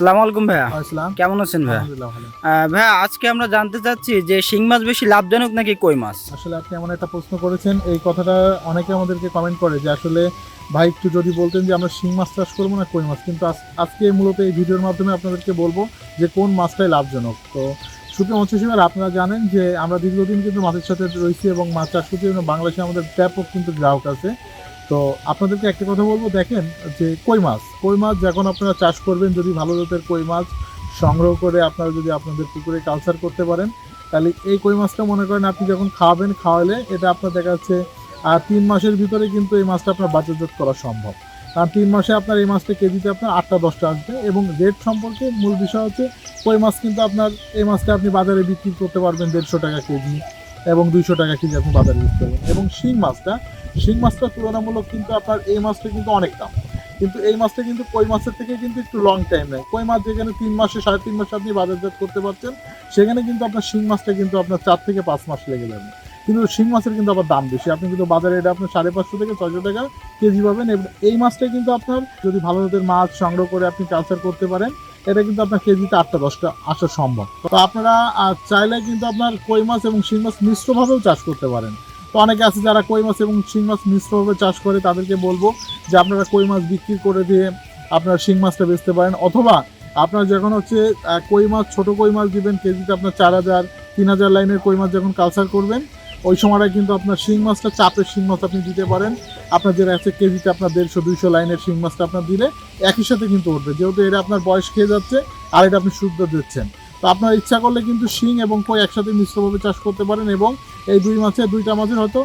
আসসালামু আলাইকুম ভাইয়া। আসসালাম কেমন আছেন ভাইয়া? ভাইয়া আজকে আমরা জানতে চাচ্ছি যে শিং মাছ বেশি লাভজনক নাকি কই মাছ? আসলে আপনি এমন একটা প্রশ্ন করেছেন এই কথাটা অনেকে আমাদেরকে কমেন্ট করে যে আসলে ভাই একটু যদি বলতেন যে আমরা শিং মাছ চাষ করব না কই মাছ? কিন্তু আজ- আজকে মূলত এই ভিডিওর মাধ্যমে আপনাদেরকে বলব যে কোন মাছটাই লাভজনক। তো সুপ্রিয় মৎস্যসীমার আপনারা জানেন যে আমরা দীর্ঘদিন কিন্তু মাছের সাথে রয়েছি এবং মাছ চাষ করছি বাংলাদেশে আমাদের ব্যাপক কিন্তু গ্রাহক আছে। তো আপনাদেরকে একটা কথা বলব, দেখেন যে কই মাছ? কই মাছ যখন আপনারা চাষ করবেন, যদি ভালো জাতের কই মাছ সংগ্রহ করে আপনারা যদি আপনাদের পুকুরে কালচার করতে পারেন, তাহলে এই কই মাছটা মনে করেন আপনি যখন খাওয়াবেন খাওয়ালে এটা আপনার দেখা যাচ্ছে আর তিন মাসের ভিতরে কিন্তু এই মাছটা আপনার বাজারজাত করা সম্ভব। কারণ তিন মাসে আপনার এই মাছটা কেজিতে আপনার আটটা, দশটা আসবে এবং রেট সম্পর্কে মূল বিষয় হচ্ছে, কই মাছ কিন্তু আপনার এই মাছটা আপনি বাজারে বিক্রি করতে পারবেন দেড়শো টাকা কেজি। এবং দুইশো টাকা কেজি আপনি বাজারে বিক্রি করবেন। এবং শিং মাছটা শিং মাছটা তুলনামূলক কিন্তু আপনার এই মাছটা কিন্তু অনেক দাম। কিন্তু এই মাছটা কিন্তু কই মাছের থেকে কিন্তু একটু লং টাইম নেয়। কই মাছ যেখানে তিন মাসে, সাড়ে তিন মাসে আপনি বাজারজাত করতে পারছেন, সেখানে কিন্তু আপনার শিং মাছটা কিন্তু আপনার চার থেকে পাঁচ মাস লেগে যাবে। কিন্তু শিং মাছের কিন্তু আবার দাম বেশি। আপনি কিন্তু বাজারে এটা আপনার সাড়ে পাঁচশো থেকে ছয়শো টাকা কেজি পাবেন। এবং এই মাছটা কিন্তু আপনার যদি ভালো জাতের মাছ সংগ্রহ করে আপনি কালচার করতে পারেন এটা কিন্তু আপনার কেজিতে আটটা, দশটা আসা সম্ভব। তো আপনারা চাইলে কিন্তু আপনার কই মাছ এবং শিং মাছ মিশ্রভাবেও চাষ করতে পারেন। তো অনেকে আছে যারা কই মাছ এবং শিং মাছ মিশ্রভাবে চাষ করে, তাদেরকে বলব যে আপনারা কই মাছ বিক্রি করে দিয়ে আপনারা শিং মাছটা বেচতে পারেন। অথবা আপনার যখন হচ্ছে কই মাছ, ছোটো কই মাছ দিবেন, কেজিতে আপনার চার হাজার, তিন হাজার লাইনের কই মাছ যখন কালচার করবেন ওই সময়টা কিন্তু আপনার শিং মাছটা চাপের শিং মাছ আপনি দিতে পারেন। আপনার যেটা আছে কেজিতে আপনার দেড়শো, দুইশো লাইনের শিং মাছটা আপনার দিলে একই সাথে কিন্তু উঠবে। যেহেতু এটা আপনার বয়স খেয়ে যাচ্ছে আর এটা আপনি শুদ্ধ দিচ্ছেন। তো আপনার ইচ্ছা করলে কিন্তু শিং এবং কই একসাথে মিশ্রভাবে চাষ করতে পারেন এবং এই দুই মাছে, দুইটা মাছের হয়তো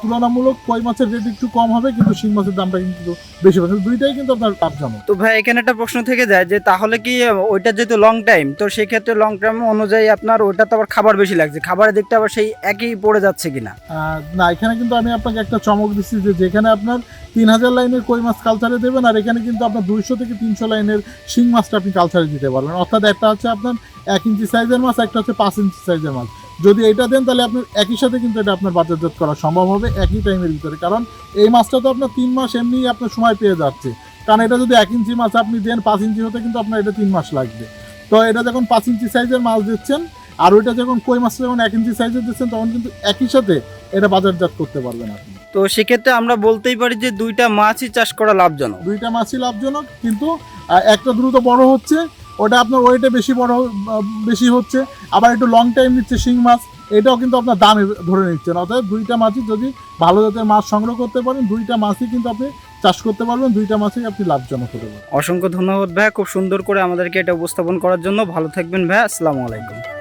তুলনামূলক কই মাছের রেট একটু কম হবে কিন্তু শিং মাছের দামটা কিন্তু বেশি হবে। দুইটাই কিন্তু আপনার লাভজনক। তো ভাই এখানে একটা প্রশ্ন থেকে যায় যে তাহলে কি ওইটা যেহেতু লং টাইম তো সেই ক্ষেত্রে লং টাইম অনুযায়ী আপনার ওইটা তো আবার খাবার বেশি লাগছে। খাবারের দিকটা আবার সেই একই পড়ে যাচ্ছে কিনা? না এখানে কিন্তু আমি আপনাকে একটা চমক দিচ্ছি যে যেখানে আপনার তিন হাজার লাইনের কই মাছ কালচারে দেবেন আর এখানে কিন্তু আপনার দুইশো থেকে তিনশো লাইনের শিং মাছটা আপনি কালচারে দিতে পারবেন। অর্থাৎ একটা হচ্ছে আপনার এক ইঞ্চি সাইজের মাছ একটা হচ্ছে পাঁচ ইঞ্চি সাইজের মাছ। যদি এটা দেন তাহলে আপনার একই সাথে কিন্তু এটা আপনার বাজারজাত করা সম্ভব হবে একই টাইমের ভিতরে। কারণ এই মাছটা তো আপনার তিন মাস এমনি আপনার সময় পেয়ে যাচ্ছে। কারণ এটা যদি এক ইঞ্চি মাছ আপনি দেন পাঁচ ইঞ্চি হতে কিন্তু আপনার এটা তিন মাস লাগবে। তো এটা যখন পাঁচ ইঞ্চি সাইজের মাছ দিচ্ছেন আর ওইটা যখন কই মাছটা যখন এক ইঞ্চি সাইজের দিচ্ছেন তখন কিন্তু একই সাথে এটা বাজারজাত করতে পারবেন আপনি। তো সেক্ষেত্রে আমরা বলতেই পারি যে দুইটা মাছই চাষ করা লাভজনক। দুইটা মাছই লাভজনক কিন্তু একটা দ্রুত বড় হচ্ছে ওটা আপনার ওয়েটে বেশি বড় বেশি হচ্ছে। আবার একটু লং টাইম নিচ্ছে শিং মাছ, এটাও কিন্তু আপনার দামে ধরে নিচ্ছেন। অর্থাৎ দুইটা মাছই যদি ভালো জাতের মাছ সংগ্রহ করতে পারেন, দুইটা মাছই কিন্তু আপনি চাষ করতে পারবেন, দুইটা মাছই আপনি লাভজনক হতে পারবেন। অসংখ্য ধন্যবাদ ভাইয়া খুব সুন্দর করে আমাদেরকে এটা উপস্থাপন করার জন্য। ভালো থাকবেন ভাইয়া আসসালামু আলাইকুম।